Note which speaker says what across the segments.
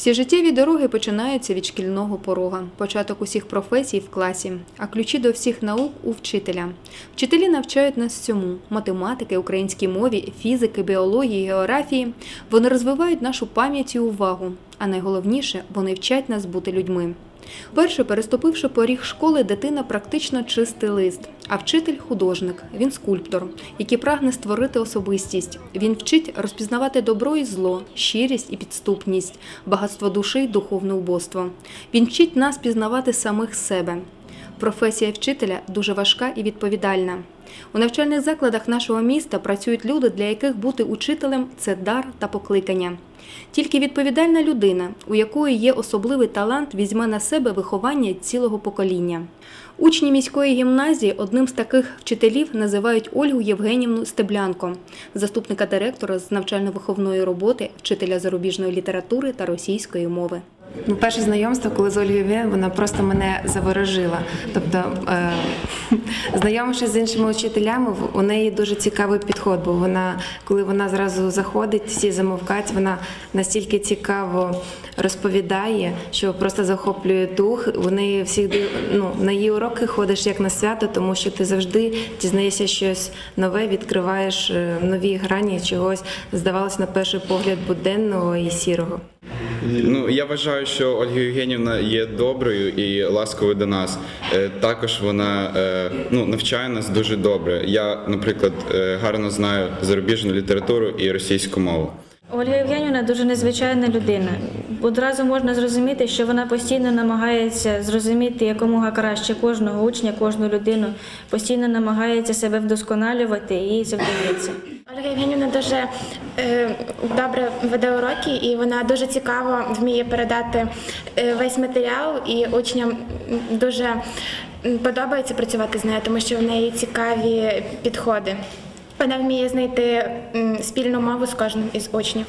Speaker 1: Всі життєві дороги починаються від шкільного порога, початок усіх професій в класі, а ключі до всіх наук у вчителя. Вчителі навчають нас всьому математики, українській мові, фізики, біології, географії. Вони розвивають нашу пам'ять і увагу. А найголовніше, вони вчать нас бути людьми. Перше, переступивши поріг школи, дитина практично чистий лист, а вчитель художник, він скульптор, який прагне створити особистість. Він вчить розпізнавати добро і зло, щирість і підступність, багатство душі й духовне убоство. Він вчить нас пізнавати самих себе. Професія вчителя дуже важка і відповідальна. У навчальних закладах нашого міста працюють люди, для яких бути учителем це дар та покликання. Тільки відповідальна людина, у якої є особливий талант, візьме на себе виховання цілого покоління. Учні міської гімназії одним з таких вчителів називають Ольгу Євгенівну Стеблянко, заступника директора з навчально-виховної роботи, вчителя зарубіжної літератури та російської мови.
Speaker 2: Ну, перше знайомство, коли з Ольгою вона просто мене заворожила. Тобто, е, знайомившись з іншими учителями, у неї дуже цікавий підход, бо вона, коли вона зразу заходить, всі замовкають, вона настільки цікаво розповідає, що просто захоплює дух. Вони всіх ну, на її уроки ходиш як на свято, тому що ти завжди дізнаєшся щось нове, відкриваєш е, нові грані чогось, здавалось на перший погляд буденного і сірого.
Speaker 3: Ну я вважаю, що Ольга Євгенівна є доброю і ласковою до нас. Е, Також вона е, ну, навчає нас дуже добре. Я, наприклад, е, гарно знаю зарубіжну літературу і російську мову.
Speaker 4: Ольга Євгенівна дуже незвичайна людина. Одразу можна зрозуміти, що вона постійно намагається зрозуміти якомога краще кожного учня, кожну людину, постійно намагається себе вдосконалювати і це.
Speaker 5: Ольга Євгенівна дуже е, добре веде уроки, і вона дуже цікаво вміє передати е, весь матеріал, і учням дуже подобається працювати з нею, тому що в неї цікаві підходи. Вона вміє знайти спільну мову з кожним із учнів.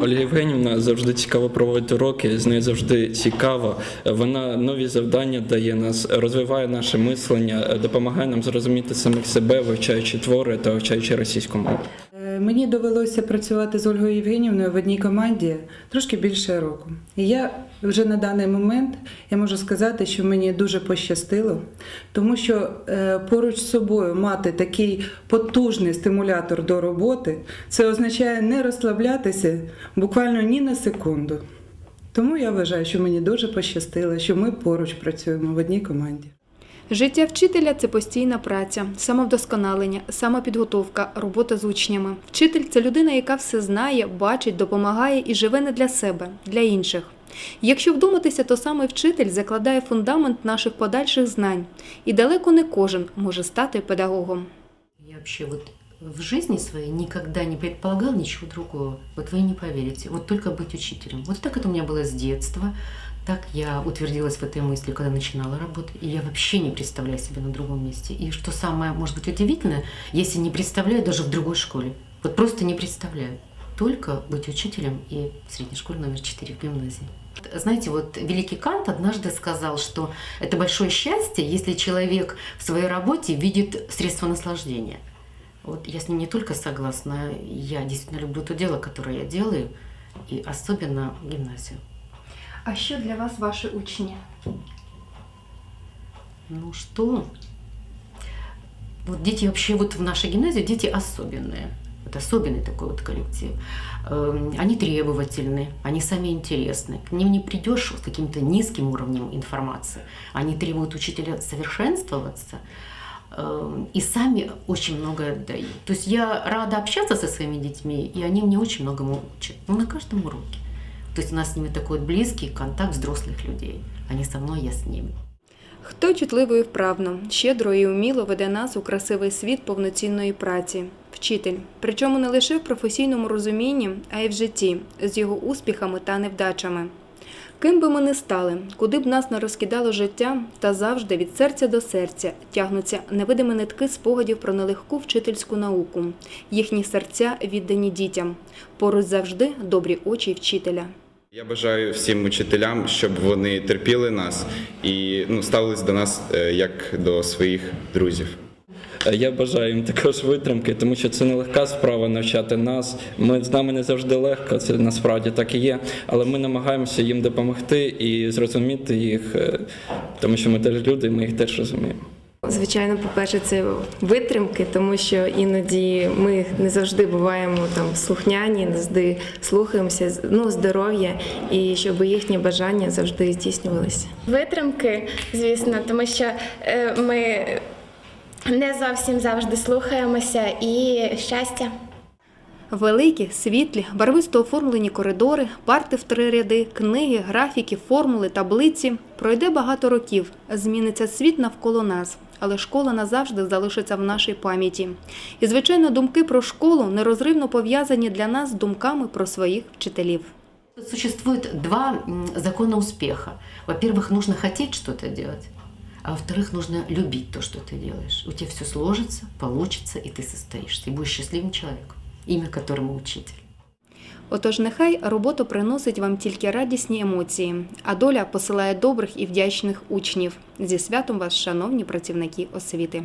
Speaker 6: Ольга Євгенівна завжди цікаво проводить уроки, з нею завжди цікаво. Вона нові завдання дає нас, розвиває наше мислення, допомагає нам зрозуміти самих себе, вивчаючи твори та вивчаючи російську мову.
Speaker 7: Мені довелося працювати з Ольгою Євгенівною в одній команді трошки більше року. І я вже на даний момент я можу сказати, що мені дуже пощастило, тому що е, поруч з собою мати такий потужний стимулятор до роботи, це означає не розслаблятися буквально ні на секунду. Тому я вважаю, що мені дуже пощастило, що ми поруч працюємо в одній команді.
Speaker 1: Життя вчителя це постійна праця, самовдосконалення, самопідготовка, робота з учнями. Вчитель це людина, яка все знає, бачить, допомагає і живе не для себе, для інших. Якщо вдуматися, то саме вчитель закладає фундамент наших подальших знань, і далеко не кожен може стати педагогом.
Speaker 8: Я взагалі, вот в жизни своей никогда не предполагал ничего другого. Вот вы не поверите. Вот только быть учителем. Вот так это у меня было с детства. Так я утвердилась в этой мысли, когда начинала работать. И я вообще не представляю себя на другом месте. И что самое, может быть, удивительное, если не представляю даже в другой школе. Вот просто не представляю. Только быть учителем и в средней школе номер 4 в гимназии. Знаете, вот великий Кант однажды сказал, что это большое счастье, если человек в своей работе видит средства наслаждения. Вот я с ним не только согласна, я действительно люблю то дело, которое я делаю, и особенно гимназию.
Speaker 1: А що для вас ваші учні?
Speaker 8: Ну что? Вот дети вообще, вот в нашей гимназии дети особенные. Вот особенный такой вот коллектив. Эм, Они требовательны, они сами интересны. К ним не придешь с каким-то низким уровнем информации. Они требуют учителя совершенствоваться и сами очень многое отдают. То есть я рада общаться со своими детьми, и они мне очень многому учат. Ну, на каждом уроке. То есть у нас с ними такой близкий контакт взрослых людей. Они со мной, я с ними.
Speaker 1: Хто чутливо і вправно, щедро і уміло веде нас у красивий світ повноцінної праці. Вчитель, причому не лише в професійному розумінні, а й в житті, з його успіхами та невдачами. Ким би ми не стали, куди б нас не розкидало життя, та завжди від серця до серця тягнуться невидимі нитки спогадів про нелегку вчительську науку. Їхні серця віддані дітям. Поруч завжди добрі очі вчителя.
Speaker 3: Я бажаю всім учителям, щоб вони терпіли нас і ну, ставились до нас е, як до своїх друзів.
Speaker 6: Я бажаю їм також витримки, тому що це нелегка справа навчати нас. Ми з нами не завжди легко, це насправді так і є. Але ми намагаємося їм допомогти і зрозуміти їх, е, тому що ми теж люди, ми їх теж розуміємо.
Speaker 2: Звичайно, по-перше, це витримки, тому що іноді ми не завжди буваємо там слухняні, не завжди слухаємося, ну, здоров'я, і щоб їхні бажання завжди здійснювалися.
Speaker 5: Витримки, звісно, тому що е, ми не зовсім завжди слухаємося і щастя.
Speaker 1: Великі, світлі, барвисто оформлені коридори, парти в три ряди, книги, графіки, формули, таблиці. Пройде багато років, зміниться світ навколо нас, але школа назавжди залишиться в нашій пам'яті. І, звичайно, думки про школу нерозривно пов'язані для нас з думками про своїх вчителів.
Speaker 8: Тут Существует два м, закона успеха. Во-первых, нужно хотеть что-то делать, а во-вторых, нужно любить то, что ты делаешь. У тебя все сложится, получится, и ты состоишься, и будешь счастливым человеком, имя которому учитель.
Speaker 1: Отож, нехай робота приносить вам тільки радісні емоції, а доля посилає добрих і вдячних учнів. Зі святом вас, шановні працівники освіти.